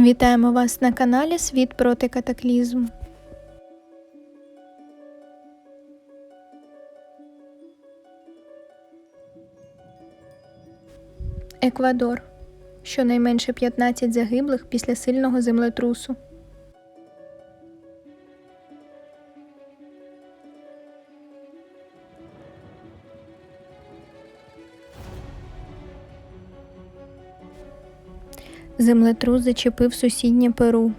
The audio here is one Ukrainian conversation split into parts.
Вітаємо вас на каналі Світ проти катаклізму. Еквадор. Щонайменше 15 загиблих після сильного землетрусу. Землетрус зачепив сусіднє Перу.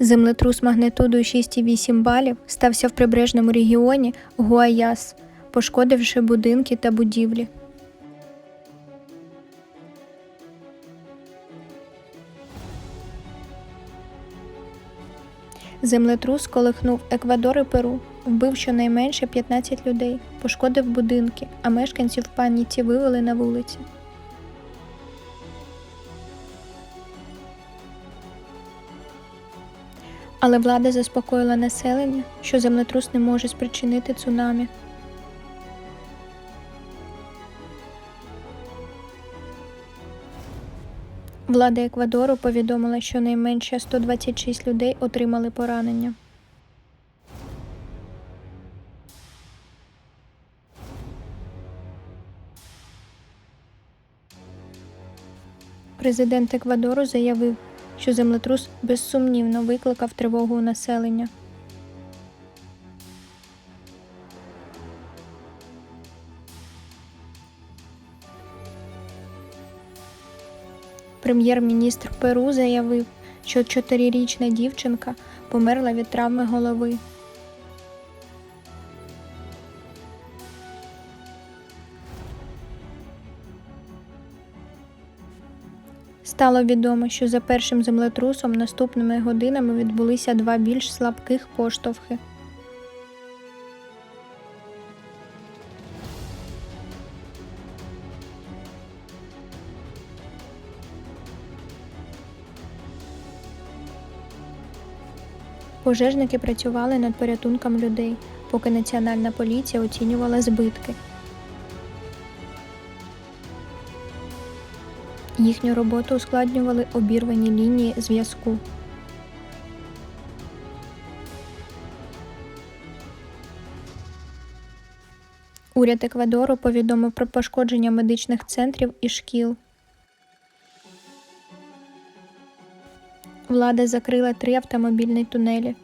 Землетрус магнитудою 6,8 балів стався в прибережному регіоні Гуаяс, пошкодивши будинки та будівлі. Землетрус колихнув Еквадор і Перу, вбив щонайменше 15 людей, пошкодив будинки, а мешканців паніці вивели на вулиці. Але влада заспокоїла населення, що землетрус не може спричинити цунамі. Влада Еквадору повідомила, що найменше 126 людей отримали поранення. Президент Еквадору заявив, що землетрус безсумнівно викликав тривогу у населення. Прем'єр-міністр Перу заявив, що чотирирічна дівчинка померла від травми голови. Стало відомо, що за першим землетрусом наступними годинами відбулися два більш слабких поштовхи. Пожежники працювали над порятунком людей, поки національна поліція оцінювала збитки. Їхню роботу ускладнювали обірвані лінії зв'язку. Уряд Еквадору повідомив про пошкодження медичних центрів і шкіл. Влада закрила три автомобільні тунелі.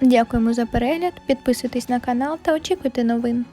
Дякуємо за перегляд. Підписуйтесь на канал та очікуйте новин.